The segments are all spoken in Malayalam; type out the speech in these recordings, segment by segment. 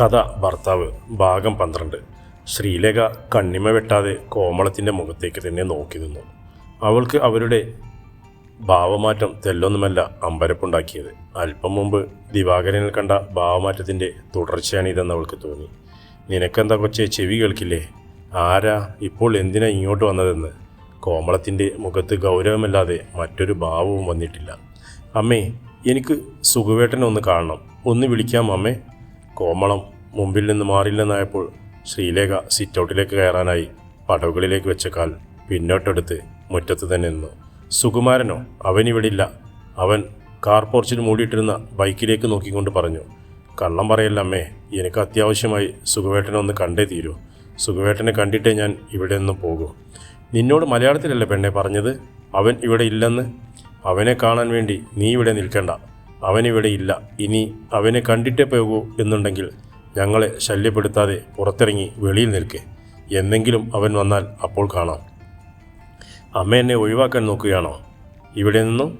കഥ ഭർത്താവ് ഭാഗം പന്ത്രണ്ട്. ശ്രീലേഖ കണ്ണിമ വെട്ടാതെ കോമളത്തിന്റെ മുഖത്തേക്ക് തന്നെ നോക്കി നിന്നു. അവൾക്ക് അവരുടെ ഭാവമാറ്റം തെല്ലൊന്നുമല്ല അമ്പരപ്പുണ്ടാക്കിയത്. അല്പം മുമ്പ് ദിവാകരനിൽ കണ്ട ഭാവമാറ്റത്തിന്റെ തുടർച്ചയാണിതെന്ന് അവൾക്ക് തോന്നി. നിനക്കെന്താ കൊച്ചെ ചെവി കേൾക്കില്ലേ? ആരാ ഇപ്പോൾ എന്തിനാ ഇങ്ങോട്ട് വന്നതെന്ന്? കോമളത്തിന്റെ മുഖത്ത് ഗൗരവമല്ലാതെ മറ്റൊരു ഭാവവും വന്നിട്ടില്ല. അമ്മേ എനിക്ക് സുഖവേട്ടനെ ഒന്ന് കാണണം. ഒന്ന് വിളിക്കാം അമ്മേ? കോമളം മുമ്പിൽ നിന്ന് മാറില്ലെന്നായപ്പോൾ ശ്രീലേഖ സിറ്റൗട്ടിലേക്ക് കയറാനായി പടവുകളിലേക്ക് വെച്ച കാൽ പിന്നോട്ടെടുത്ത് മുറ്റത്ത് തന്നെ നിന്നു. സുകുമാരനോ അവനിവിടില്ല അവൻ കാർ പോർച്ചിൽ മൂടിയിട്ടിരുന്ന ബൈക്കിലേക്ക് നോക്കിക്കൊണ്ട് പറഞ്ഞു കള്ളം പറയല്ല അമ്മേ എനിക്ക് അത്യാവശ്യമായി സുഖവേട്ടനെ ഒന്ന് കണ്ടേ തീരൂ. സുഖവേട്ടനെ കണ്ടിട്ടേ ഞാൻ ഇവിടെ നിന്ന് പോകൂ. നിന്നോട് മലയാളത്തിലല്ലേ പെണ്ണെ പറഞ്ഞത്? അവൻ ഇവിടെ ഇല്ലെന്ന്? അവനെ കാണാൻ വേണ്ടി നീ ഇവിടെ നിൽക്കണ്ട. അവനിവിടെ ഇല്ല. ഇനി അവനെ കണ്ടിട്ടേ പോകൂ എന്നുണ്ടെങ്കിൽ ഞങ്ങളെ ശല്യപ്പെടുത്താതെ പുറത്തിറങ്ങി വെളിയിൽ നിൽക്കേ. എന്നെങ്കിലും അവൻ വന്നാൽ അപ്പോൾ കാണാം. അമ്മ എന്നെ ഒഴിവാക്കാൻ നോക്കുകയാണോ? ഇവിടെ നിന്നും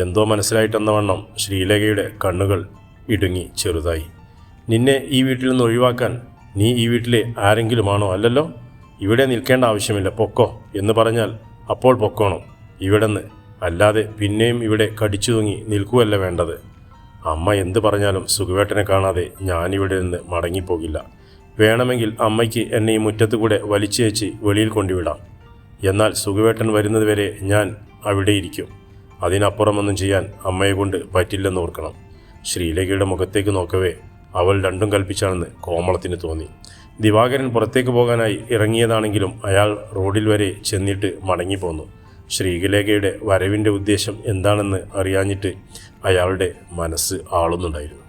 എന്തോ മനസ്സിലായിട്ടെന്ന വണ്ണം ശ്രീലേഖയുടെ കണ്ണുകൾ ഇടുങ്ങി ചെറുതായി. നിന്നെ ഈ വീട്ടിൽ നിന്ന് ഒഴിവാക്കാൻ നീ ഈ വീട്ടിലെ ആരെങ്കിലുമാണോ അല്ലല്ലോ? ഇവിടെ നിൽക്കേണ്ട ആവശ്യമില്ല പൊക്കോ എന്ന് പറഞ്ഞാൽ അപ്പോൾ പൊക്കോണം. ഇവിടുന്ന് അല്ലാതെ പിന്നെയും ഇവിടെ കടിച്ചു തൂങ്ങി നിൽക്കുകയല്ല വേണ്ടത്. അമ്മ എന്ത് പറഞ്ഞാലും സുഖവേട്ടനെ കാണാതെ ഞാനിവിടെ നിന്ന് മടങ്ങിപ്പോകില്ല. വേണമെങ്കിൽ അമ്മയ്ക്ക് എന്നെ ഈ മുറ്റത്ത് കൂടെ വലിച്ചേച്ച് വെളിയിൽ കൊണ്ടുവിടാം. എന്നാൽ സുഖവേട്ടൻ വരുന്നതുവരെ ഞാൻ അവിടെയിരിക്കും. അതിനപ്പുറമൊന്നും ചെയ്യാൻ അമ്മയെ കൊണ്ട് പറ്റില്ലെന്ന് ഓർക്കണം. ശ്രീലേഖയുടെ മുഖത്തേക്ക് നോക്കവേ അവൾ രണ്ടും കൽപ്പിച്ചാണെന്ന് കോമളത്തിന് തോന്നി. ദിവാകരൻ പുറത്തേക്ക് പോകാനായി ഇറങ്ങിയതാണെങ്കിലും അയാൾ റോഡിൽ വരെ ചെന്നിട്ട് മടങ്ങിപ്പോന്നു. ശ്രീലേഖയുടെ വരവിന്റെ ഉദ്ദേശം എന്താണെന്ന് അറിയാഞ്ഞിട്ട് അയാളുടെ മനസ്സ് ആളുന്നുണ്ടായിരുന്നു.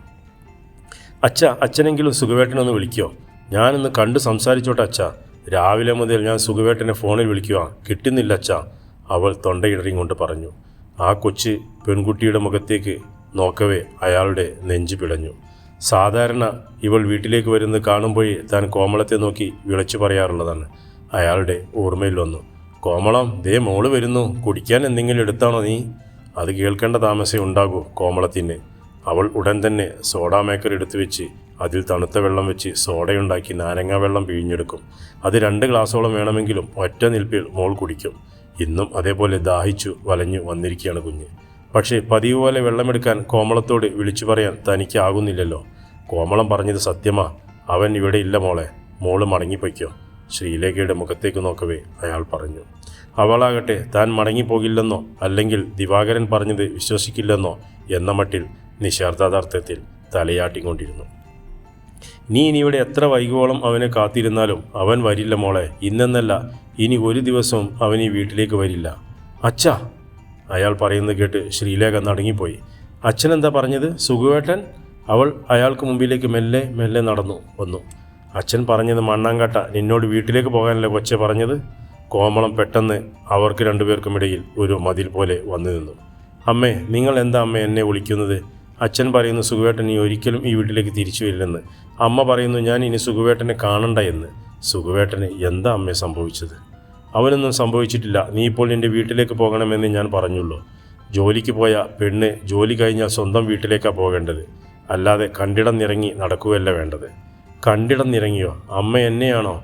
അച്ഛ അച്ഛനെങ്കിലും സുഖവേട്ടനൊന്ന് വിളിക്കോ. ഞാനൊന്ന് കണ്ട് സംസാരിച്ചോട്ടെ അച്ഛ. രാവിലെ മുതൽ ഞാൻ സുഖവേട്ടനെ ഫോണിൽ വിളിക്കുക കിട്ടുന്നില്ല അച്ഛ അവൾ തൊണ്ടയിടറിയും പറഞ്ഞു. ആ കൊച്ച് പെൺകുട്ടിയുടെ മുഖത്തേക്ക് നോക്കവേ അയാളുടെ നെഞ്ചു പിടഞ്ഞു. സാധാരണ ഇവൾ വീട്ടിലേക്ക് വരുന്നത് കാണുമ്പോഴേ താൻ കോമളത്തെ നോക്കി വിളിച്ചു പറയാറുള്ളതാണ്. അയാളുടെ ഓർമ്മയിൽ വന്നു. കോമളം ദേ മോൾ വരുന്നു. കുടിക്കാൻ എന്തെങ്കിലും എടുത്താണോ നീ? അത് കേൾക്കേണ്ട താമസേ ഉണ്ടാകൂ കോമളത്തിന്. അവൾ ഉടൻ തന്നെ സോഡാ മേക്കർ എടുത്തു വെച്ച് അതിൽ തണുത്ത വെള്ളം വെച്ച് സോഡയുണ്ടാക്കി നാരങ്ങാ വെള്ളം പിഴിഞ്ഞെടുക്കും. അത് രണ്ട് ഗ്ലാസോളം വേണമെങ്കിലും ഒറ്റ നിൽപ്പിൽ മോൾ കുടിക്കും. ഇന്നും അതേപോലെ ദാഹിച്ചു വലഞ്ഞു വന്നിരിക്കുകയാണ് കുഞ്ഞ്. പക്ഷേ പതിവ് പോലെ വെള്ളമെടുക്കാൻ കോമളത്തോട് വിളിച്ചു പറയാൻ തനിക്കാകുന്നില്ലല്ലോ. കോമളം പറഞ്ഞത് സത്യമാ. അവൻ ഇവിടെ ഇല്ല മോളെ. മോൾ മടങ്ങിപ്പോയ്ക്കോ. ശ്രീലേഖയുടെ മുഖത്തേക്ക് നോക്കവേ അയാൾ പറഞ്ഞു. അവളാകട്ടെ താൻ മടങ്ങിപ്പോകില്ലെന്നോ അല്ലെങ്കിൽ ദിവാകരൻ പറഞ്ഞത് വിശ്വസിക്കില്ലെന്നോ എന്ന മട്ടിൽ നിശാർത്ഥാർത്ഥത്തിൽ തലയാട്ടിക്കൊണ്ടിരുന്നു. നീ ഇനി ഇവിടെ എത്ര വൈകുവോളം അവനെ കാത്തിരുന്നാലും അവൻ വരില്ല മോളെ ഇന്നെന്നല്ല ഇനി ഒരു ദിവസവും അവൻ ഈ വീട്ടിലേക്ക് വരില്ല. അച്ഛാ! അയാൾ പറയുന്നത് കേട്ട് ശ്രീലേഖ നടങ്ങിപ്പോയി. അച്ഛനെന്താ പറഞ്ഞത് സുഖുവേട്ടൻ? അവൾ അയാൾക്ക് മുമ്പിലേക്ക് മെല്ലെ മെല്ലെ നടന്നു വന്നു. അച്ഛൻ പറഞ്ഞത് മണ്ണാങ്കട്ട നിന്നോട് വീട്ടിലേക്ക് പോകാനല്ലേ കൊച്ചെ പറഞ്ഞത്? കോമളം പെട്ടെന്ന് അവർക്ക് രണ്ടുപേർക്കും ഇടയിൽ ഒരു മതിൽ പോലെ വന്നു നിന്നു. അമ്മേ നിങ്ങൾ എന്താ അമ്മ എന്നെ വിളിക്കുന്നത്? അച്ഛൻ പറയുന്നു സുഖവേട്ടൻ ഇനി ഒരിക്കലും ഈ വീട്ടിലേക്ക് തിരിച്ചു വരില്ലെന്ന്. അമ്മ പറയുന്നു ഞാൻ ഇനി സുഖവേട്ടനെ കാണണ്ട എന്ന്. സുഖവേട്ടന് എന്താ അമ്മയെ സംഭവിച്ചത്? അവനൊന്നും സംഭവിച്ചിട്ടില്ല. നീ ഇപ്പോൾ എന്റെ വീട്ടിലേക്ക് പോകണമെന്ന് ഞാൻ പറഞ്ഞുള്ളൂ. ജോലിക്ക് പോയ പെണ്ണ് ജോലി കഴിഞ്ഞാൽ സ്വന്തം വീട്ടിലേക്കാണ് പോകേണ്ടത്. അല്ലാതെ കണ്ടിടം നിറങ്ങി നടക്കുകയല്ല വേണ്ടത്. കണ്ടിടം നിറങ്ങിയോ അമ്മ എന്നെയാണോ?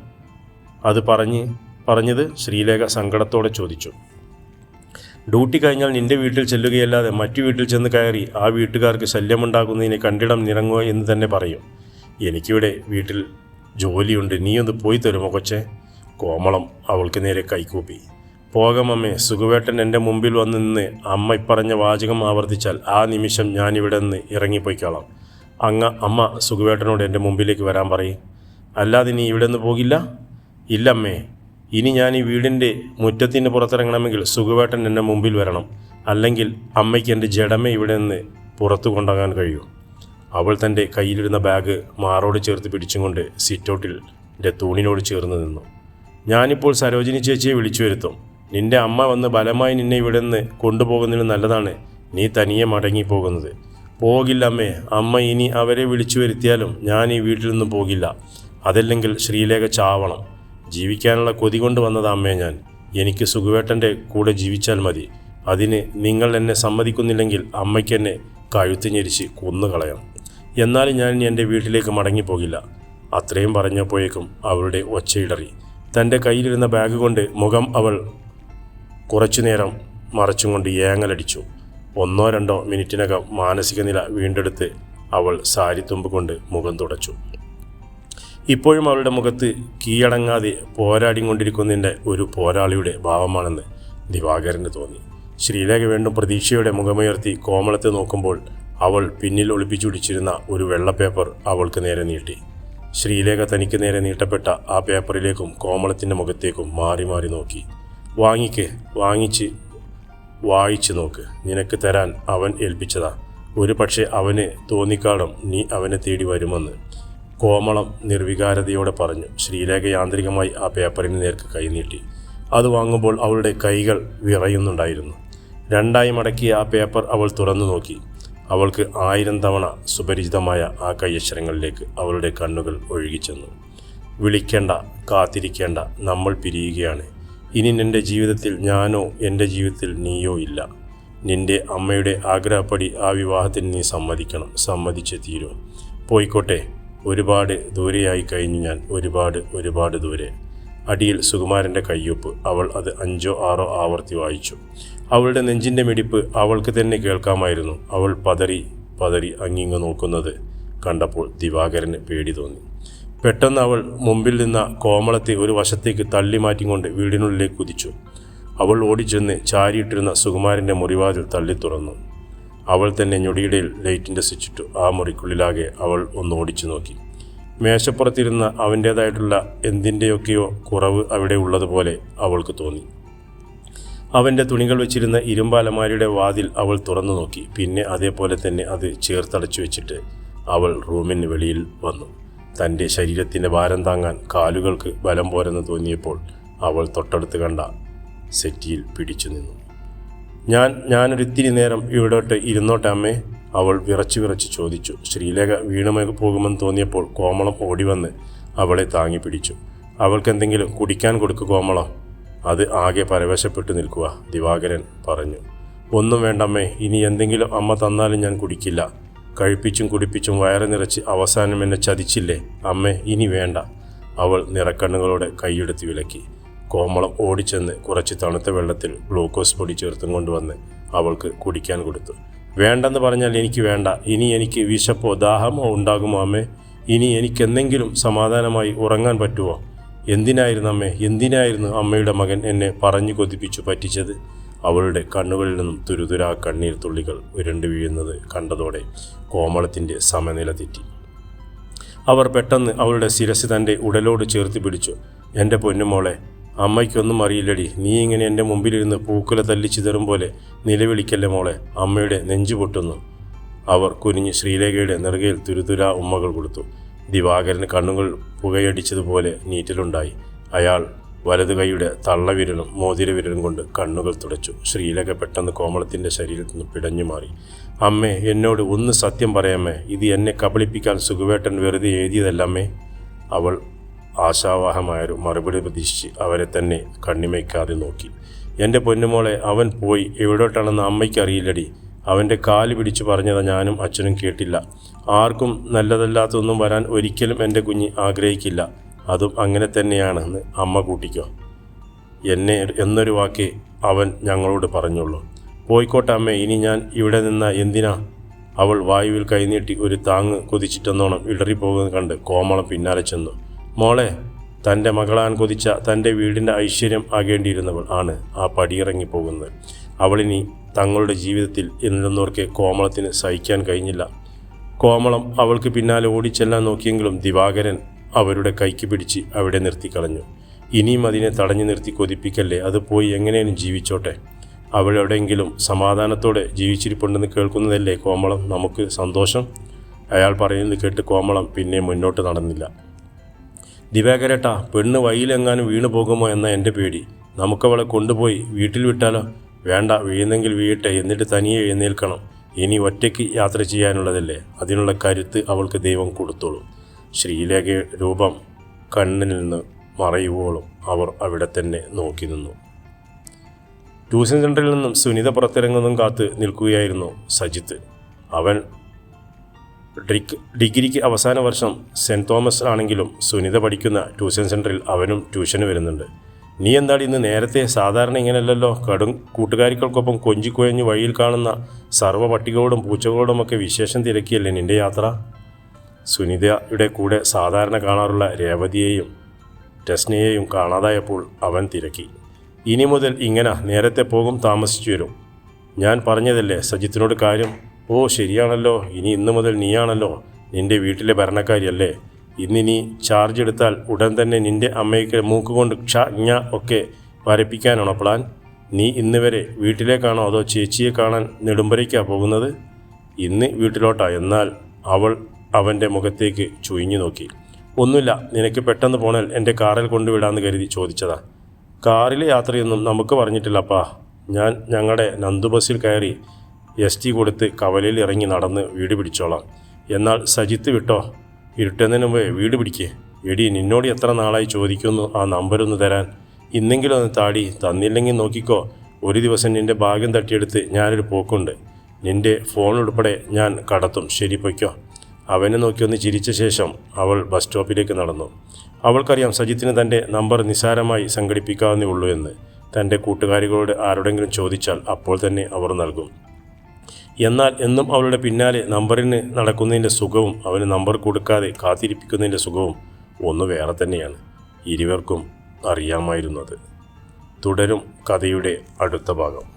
അത് പറഞ്ഞ് പറഞ്ഞത് ശ്രീലേഖ സങ്കടത്തോടെ ചോദിച്ചു. ഡ്യൂട്ടി കഴിഞ്ഞാൽ നിന്റെ വീട്ടിൽ ചെല്ലുകയല്ലാതെ മറ്റു വീട്ടിൽ ചെന്ന് കയറി ആ വീട്ടുകാർക്ക് ശല്യമുണ്ടാക്കുന്നതിന് കണ്ടിടം നിറങ്ങുക എന്ന് തന്നെ പറയും. എനിക്കിവിടെ വീട്ടിൽ ജോലിയുണ്ട്. നീയൊന്ന് പോയി തരുമോ കൊച്ചെ? കോമളം അവൾക്ക് നേരെ കൈകൂപ്പി. പോകമമ്മേ സുഖവേട്ടൻ എന്റെ മുമ്പിൽ വന്ന് നിന്ന് അമ്മ ഇപ്പറഞ്ഞ വാചകം ആവർത്തിച്ചാൽ ആ നിമിഷം ഞാനിവിടെ നിന്ന് ഇറങ്ങിപ്പോയിക്കോളാം. അങ്ങ അമ്മ സുഖവേട്ടനോട് എന്റെ മുമ്പിലേക്ക് വരാൻ പറയും. അല്ലാതെ നീ ഇവിടെ നിന്ന് പോകില്ല? ഇല്ലമ്മേ ഇനി ഞാൻ ഈ വീടിന്റെ മുറ്റത്തിന് പുറത്തിറങ്ങണമെങ്കിൽ സുഖവേട്ടൻ എന്റെ മുമ്പിൽ വരണം. അല്ലെങ്കിൽ അമ്മയ്ക്ക് എന്റെ ജഡമേ ഇവിടെ നിന്ന് പുറത്തു കൊണ്ടാകാൻ കഴിയും. അവൾ തന്റെ കയ്യിലിരുന്ന ബാഗ് മാറോട് ചേർത്ത് പിടിച്ചുകൊണ്ട് സിറ്റൗട്ടിൽ എന്റെ തൂണിനോട് ചേർന്ന് നിന്നു. ഞാനിപ്പോൾ സരോജിനി ചേച്ചിയെ വിളിച്ചു വരുത്തും. നിന്റെ അമ്മ വന്ന് ബലമായി നിന്നെ ഇവിടെ നിന്ന് കൊണ്ടുപോകുന്നതിന് നല്ലതാണ്. നീ തനിയെ മടങ്ങിപ്പോകുന്നത്. പോകില്ല അമ്മേ അമ്മ ഇനി അവരെ വിളിച്ചു വരുത്തിയാലും ഞാൻ ഈ വീട്ടിൽ നിന്ന് പോകില്ല. അതല്ലെങ്കിൽ ശ്രീലേഖ ചാവണം. ജീവിക്കാനുള്ള കൊതി കൊണ്ട് വന്നതാ അമ്മേ ഞാൻ. എനിക്ക് സുഖവേട്ടന്റെ കൂടെ ജീവിച്ചാൽ മതി. അതിന് നിങ്ങൾ എന്നെ സമ്മതിക്കുന്നില്ലെങ്കിൽ അമ്മയ്ക്ക് എന്നെ കഴുത്ത് ഞെരിച്ച് കൊന്നുകളയണം എന്നാലും ഞാൻ എന്റെ വീട്ടിലേക്ക് മടങ്ങിപ്പോകില്ല. അത്രയും പറഞ്ഞപ്പോഴേക്കും അവളുടെ ഒച്ചയിടറി തന്റെ കയ്യിലിരുന്ന ബാഗ് കൊണ്ട് മുഖം അവൾ കുറച്ചു നേരം മറച്ചുകൊണ്ട് ഏങ്ങലടിച്ചു. ഒന്നോ രണ്ടോ മിനിറ്റിനകം മാനസിക നില വീണ്ടെടുത്ത് അവൾ സാരിത്തുമ്പ് കൊണ്ട് മുഖം തുടച്ചു. ഇപ്പോഴും അവളുടെ മുഖത്ത് കീഴടങ്ങാതെ പോരാടിക്കൊണ്ടിരിക്കുന്നതിന്റെ ഒരു പോരാളിയുടെ ഭാവമാണെന്ന് ദിവാകരന് തോന്നി. ശ്രീലേഖ വീണ്ടും പ്രതീക്ഷയുടെ മുഖമുയർത്തി കോമളത്തെ നോക്കുമ്പോൾ അവൾ പിന്നിൽ ഒളിപ്പിച്ചുടിച്ചിരുന്ന ഒരു വെള്ള പേപ്പർ അവൾക്ക് നേരെ നീട്ടി. ശ്രീലേഖ തനിക്ക് നേരെ നീട്ടപ്പെട്ട ആ പേപ്പറിലേക്കും കോമളത്തിന്റെ മുഖത്തേക്കും മാറി മാറി നോക്കി. വാങ്ങിക്ക് വാങ്ങിച്ച് വായിച്ചു നോക്ക്. നിനക്ക് തരാൻ അവൻ ഏൽപ്പിച്ചതാ. ഒരു പക്ഷേ അവന് തോന്നിക്കാളും നീ അവനെ തേടി വരുമെന്ന്. കോമളം നിർവികാരതയോടെ പറഞ്ഞു. ശ്രീലേഖ യാന്ത്രികമായി ആ പേപ്പറിന് നേർക്ക് കൈനീട്ടി അത് വാങ്ങുമ്പോൾ അവളുടെ കൈകൾ വിറയുന്നുണ്ടായിരുന്നു. രണ്ടായി മടക്കിയ ആ പേപ്പർ അവൾ തുറന്നു നോക്കി. അവൾക്ക് ആയിരം തവണ സുപരിചിതമായ ആ കൈയക്ഷരങ്ങളിലേക്ക് അവളുടെ കണ്ണുകൾ ഒഴുകിച്ചെന്നു വിളിക്കേണ്ട കാത്തിരിക്കേണ്ട നമ്മൾ പിരിയുകയാണ്. ഇനി നിന്റെ ജീവിതത്തിൽ ഞാനോ എന്റെ ജീവിതത്തിൽ നീയോ ഇല്ല. നിന്റെ അമ്മയുടെ ആഗ്രഹപ്പടി ആ വിവാഹത്തിന് നീ സമ്മതിക്കണം സമ്മതിച്ചേ തീരൂ. പോയിക്കോട്ടെ ഒരുപാട് ദൂരെയായി കഴിഞ്ഞു ഞാൻ ഒരുപാട് ഒരുപാട് ദൂരെ. അടിയിൽ സുകുമാരന്റെ കയ്യൊപ്പ് അവൾ അത് അഞ്ചോ ആറോ ആവർത്തി വായിച്ചു. അവളുടെ നെഞ്ചിന്റെ മിടിപ്പ് അവൾക്ക് തന്നെ കേൾക്കാമായിരുന്നു. അവൾ പതറി പതറി അങ്ങിങ്ങ് നോക്കുന്നത് കണ്ടപ്പോൾ ദിവാകരന് പേടി തോന്നി. പെട്ടെന്ന് അവൾ മുമ്പിൽ നിന്ന കോമളത്തെ ഒരു വശത്തേക്ക് തള്ളി മാറ്റിക്കൊണ്ട് വീടിനുള്ളിലേക്ക് കുതിച്ചു. അവൾ ഓടിച്ചെന്ന് ചാരിയിട്ടിരുന്ന സുകുമാരന്റെ മുറിവാതിൽ തള്ളി തുറന്നു. അവൾ തന്നെ ഞൊടിയിടയിൽ ലൈറ്റിന്റെ സ്വിച്ചിട്ടു ആ മുറിക്കുള്ളിലാകെ അവൾ ഒന്ന് ഓടിച്ചു നോക്കി. മേശപ്പുറത്തിരുന്ന അവന്റേതായിട്ടുള്ള എന്തിന്റെയൊക്കെയോ കുറവ് അവിടെ ഉള്ളതുപോലെ അവൾക്ക് തോന്നി. അവന്റെ തുണികൾ വെച്ചിരുന്ന ഇരുമ്പാലമാരിയുടെ വാതിൽ അവൾ തുറന്നു നോക്കി. പിന്നെ അതേപോലെ തന്നെ അത് ചേർത്തടച്ചു വെച്ചിട്ട് അവൾ റൂമിന് വെളിയിൽ വന്നു. തന്റെ ശരീരത്തിന്റെ ഭാരം താങ്ങാൻ കാലുകൾക്ക് ബലം പോരെന്ന് തോന്നിയപ്പോൾ അവൾ തൊട്ടടുത്ത് കണ്ട സെറ്റിയിൽ പിടിച്ചു നിന്നു. ഞാൻ ഞാനൊരിത്തിരി നേരം ഇവിടോട്ട് ഇരുന്നോട്ടെ അമ്മേ അവൾ വിറച്ചു വിറച്ച് ചോദിച്ചു. ശ്രീലേഖ വീണുമേ പോകുമെന്ന് തോന്നിയപ്പോൾ കോമളം ഓടി വന്ന് അവളെ താങ്ങി പിടിച്ചു. അവൾക്കെന്തെങ്കിലും കുടിക്കാൻ കൊടുക്കു കോമളം അത് ആകെ പരവശപ്പെട്ടു നിൽക്കുക ദിവാകരൻ പറഞ്ഞു. ഒന്നും വേണ്ടമ്മേ ഇനി എന്തെങ്കിലും അമ്മ തന്നാലും ഞാൻ കുടിക്കില്ല. കഴിപ്പിച്ചും കുടിപ്പിച്ചും വയറ് നിറച്ച് അവസാനം എന്നെ ചതിച്ചില്ലേ? അമ്മേ ഇനി വേണ്ട. അവൾ നിറക്കണ്ണുകളോടെ കൈയെടുത്ത് വിലക്കി. കോമളം ഓടിച്ചെന്ന് കുറച്ച് തണുത്ത വെള്ളത്തിൽ ഗ്ലൂക്കോസ് പൊടി ചേർത്തും കൊണ്ടുവന്ന് അവൾക്ക് കുടിക്കാൻ കൊടുത്തു. വേണ്ടെന്ന് പറഞ്ഞാൽ എനിക്ക് വേണ്ട. ഇനി എനിക്ക് വിശപ്പോ ദാഹമോ ഉണ്ടാകുമോ അമ്മേ? ഇനി എനിക്കെന്തെങ്കിലും സമാധാനമായി ഉറങ്ങാൻ പറ്റുമോ എന്തിനായിരുന്നു അമ്മേ? എന്തിനായിരുന്നു അമ്മയുടെ മകൻ എന്നെ പറഞ്ഞു കൊതിപ്പിച്ചു പറ്റിച്ചത്? അവളുടെ കണ്ണുകളിൽ നിന്നും തുരുതുരാ കണ്ണീർ തുള്ളികൾ ഉരുണ്ടു വീഴുന്നത് കണ്ടതോടെ കോമളത്തിന്റെ സമനില തെറ്റി. അവർ പെട്ടെന്ന് അവളുടെ ശിരസ് തന്റെ ഉടലോട് ചേർത്ത് പിടിച്ചു. എന്റെ പൊന്നുമോളെ അമ്മയ്ക്കൊന്നും അറിയില്ലടി. നീ ഇങ്ങനെ എന്റെ മുമ്പിലിരുന്ന് പൂക്കുല തല്ലിച്ചിതറും പോലെ നിലവിളിക്കല്ലേ മോളെ? അമ്മയുടെ നെഞ്ചു പൊട്ടുന്നു. അവർ കുനിഞ്ഞ് ശ്രീലേഖയുടെ നെറുകയിൽ തുരുതുരാ ഉമ്മകൾ കൊടുത്തു. ദിവാകരന് കണ്ണുകൾ പുകയടിച്ചതുപോലെ നീറ്റിലുണ്ടായി. അയാൾ വലതു കൈയുടെ തള്ളവിരലും മോതിരവിരലും കൊണ്ട് കണ്ണുകൾ തുടച്ചു. ശ്രീലക പെട്ടെന്ന് കോമളത്തിന്റെ ശരീരത്തിൽ നിന്ന് പിടഞ്ഞു മാറി. അമ്മേ എന്നോട് ഒന്ന് സത്യം പറയാമേ? ഇത് എന്നെ കബളിപ്പിക്കാൻ സുഖവേട്ടൻ വെറുതെ എഴുതിയതല്ലമ്മേ അവൾ ആശാവാഹമായൊരു മറുപടി പ്രതീക്ഷിച്ച് അവരെ തന്നെ കണ്ണിമയ്ക്കാതെ നോക്കി. എന്റെ പൊന്നുമോളെ അവൻ പോയി. എവിടോട്ടാണെന്ന് അമ്മയ്ക്കറിയില്ലടി അവന്റെ കാൽ പിടിച്ചു പറഞ്ഞത് ഞാനും അച്ഛനും കേട്ടില്ല. ആർക്കും നല്ലതല്ലാത്തൊന്നും വരാൻ ഒരിക്കലും എന്റെ കുഞ്ഞ് ആഗ്രഹിക്കില്ല. അതും അങ്ങനെ തന്നെയാണെന്ന് അമ്മ കൂട്ടിക്കോ. എന്നെ എന്നൊരു വാക്ക് അവൻ ഞങ്ങളോട് പറഞ്ഞുള്ളൂ. പോയിക്കോട്ടെ അമ്മേ ഇനി ഞാൻ ഇവിടെ നിന്ന എന്തിനാ? അവൾ വായുവിൽ കൈനീട്ടി ഒരു താങ്ങ് കൊതിച്ചിട്ടെന്നോണം ഇടറിപ്പോകുന്നത് കണ്ട് കോമളം പിന്നാലെ ചെന്നു. മോളെ തന്റെ മകളാൻ കൊതിച്ച തന്റെ വീടിന്റെ ഐശ്വര്യം ആകേണ്ടിയിരുന്നവൾ ആണ് ആ പടിയിറങ്ങി പോകുന്നത് അവളിനി തങ്ങളുടെ ജീവിതത്തിൽ എന്നിരുന്നവർക്ക് കോമളത്തിന് സഹിക്കാൻ കഴിഞ്ഞില്ല. കോമളം അവൾക്ക് പിന്നാലെ ഓടിച്ചെല്ലാൻ നോക്കിയെങ്കിലും ദിവാകരൻ അവരുടെ കൈക്ക് പിടിച്ച് അവിടെ നിർത്തിക്കളഞ്ഞു. ഇനിയും അതിനെ തടഞ്ഞു നിർത്തി കൊതിപ്പിക്കല്ലേ? അത് പോയി എങ്ങനെയും ജീവിച്ചോട്ടെ. അവളെവിടെയെങ്കിലും സമാധാനത്തോടെ ജീവിച്ചിരിപ്പുണ്ടെന്ന് കേൾക്കുന്നതല്ലേ കോമളം? നമുക്ക് സന്തോഷം? അയാൾ പറയുന്നത് കേട്ട് കോമളം പിന്നെ മുന്നോട്ട് നടന്നില്ല. ദിവാകരേട്ടാ പെണ്ണ് വഴിയിലെങ്ങാനും വീണു പോകുമോ എന്ന എന്റെ പേടി. നമുക്കവളെ കൊണ്ടുപോയി വീട്ടിൽ വിട്ടാലോ? വേണ്ട വീഴുന്നെങ്കിൽ വീഴട്ടെ എന്നിട്ട് തനിയെ എഴുന്നേൽക്കണം. ഇനി ഒറ്റയ്ക്ക് യാത്ര ചെയ്യാനുള്ളതല്ലേ? അതിനുള്ള കരുത്ത് അവൾക്ക് ദൈവം കൊടുത്തോളൂ. ശ്രീലേഖ രൂപം കണ്ണിൽ നിന്ന് മറയുവോളും അവർ അവിടെ തന്നെ നോക്കി നിന്നു. ട്യൂഷൻ സെന്ററിൽ നിന്നും സുനിത പുറത്തിറങ്ങുന്നതും കാത്ത് നിൽക്കുകയായിരുന്നു സജിത്ത്. അവൻ ഡിഗ് ഡിഗ്രിക്ക് അവസാന വർഷം സെന്റ് തോമസ് ആണെങ്കിലും സുനിത പഠിക്കുന്ന ട്യൂഷൻ സെന്ററിൽ അവനും ട്യൂഷന് വരുന്നുണ്ട്. നീ എന്താണ് ഇന്ന് നേരത്തെ സാധാരണ ഇങ്ങനെയല്ലല്ലോ കടും കൂട്ടുകാരികൾക്കൊപ്പം കൊഞ്ചിക്കുഴഞ്ഞ് വഴിയിൽ കാണുന്ന സർവ പട്ടികളോടും പൂച്ചകളോടുമൊക്കെ വിശേഷം തിരക്കിയല്ലേ നിന്റെ യാത്ര? സുനിതയുടെ കൂടെ സാധാരണ കാണാറുള്ള രേവതിയെയും രസ്നയെയും കാണാതായപ്പോൾ അവൻ തിരക്കി. ഇനി മുതൽ ഇങ്ങനെ നേരത്തെ പോകും താമസിച്ചു വരും. ഞാൻ പറഞ്ഞതല്ലേ സജിത്തിനോട് കാര്യം? ഓ ശരിയാണല്ലോ. ഇനി ഇന്ന് മുതൽ നീയാണല്ലോ. നിന്റെ വീട്ടിലെ ഭരണക്കാരിയല്ലേ. ഇന്നിനി ചാർജ് എടുത്താൽ ഉടൻ തന്നെ നിന്റെ അമ്മയ്ക്ക് മൂക്കുകൊണ്ട് ക്ഷ ഞ ഒക്കെ വരപ്പിക്കാനാണോ പ്ലാൻ? നീ ഇന്ന് വരെ വീട്ടിലേക്കാണോ അതോ ചേച്ചിയെ കാണാൻ നെടുമ്പരയ്ക്കാണ് പോകുന്നത്? ഇന്ന് വീട്ടിലോട്ടാ. എന്നാൽ അവൾ അവന്റെ മുഖത്തേക്ക് ചുയിഞ്ഞു നോക്കി. ഒന്നുമില്ല നിനക്ക് പെട്ടെന്ന് പോണാൽ എന്റെ കാറിൽ കൊണ്ടുവിടാമെന്ന് കരുതി ചോദിച്ചതാ. കാറിലെ യാത്രയൊന്നും നമുക്ക് പറഞ്ഞിട്ടില്ലപ്പാ ഞാൻ ഞങ്ങളുടെ നന്ദു ബസ്സിൽ കയറി എസ് ടി കൊടുത്ത് കവലയിൽ ഇറങ്ങി നടന്ന് വീട് പിടിച്ചോളാം. എന്നാൽ സജിത്ത് വിട്ടോ? ഇരുട്ടുന്നതിന് മുമ്പേ വീട് പിടിക്കേ. എടി നിന്നോട് എത്ര നാളായി ചോദിക്കുന്നു ആ നമ്പരൊന്ന് തരാൻ. ഇന്നെങ്കിലും ഒന്ന് താടി തന്നില്ലെങ്കിൽ നോക്കിക്കോ. ഒരു ദിവസം നിന്റെ ഭാഗ്യം തട്ടിയെടുത്ത് ഞാനൊരു പോക്കുണ്ട്. നിന്റെ ഫോൺ ഞാൻ കടത്തും. ശരി പൊയ്ക്കോ. അവനെ നോക്കി ഒന്ന് ചിരിച്ച ശേഷം അവൾ ബസ് സ്റ്റോപ്പിലേക്ക് നടന്നു. അവൾക്കറിയാം സജിത്തിന് തന്റെ നമ്പർ നിസ്സാരമായി സംഘടിപ്പിക്കാവുന്നേ ഉള്ളൂ എന്ന്. തന്റെ കൂട്ടുകാരികളോട് ആരോടെങ്കിലും ചോദിച്ചാൽ അപ്പോൾ തന്നെ അവർ നൽകും. എന്നാൽ എന്നും അവളുടെ പിന്നാലെ നമ്പറിന് നടക്കുന്നതിന്റെ സുഖവും അവന് നമ്പർ കൊടുക്കാതെ കാത്തിരിപ്പിക്കുന്നതിന്റെ സുഖവും ഒന്ന് വേറെ തന്നെയാണ്. ഇരുവർക്കും അറിയാമായിരുന്നത്. തുടരും കഥയുടെ അടുത്ത ഭാഗം.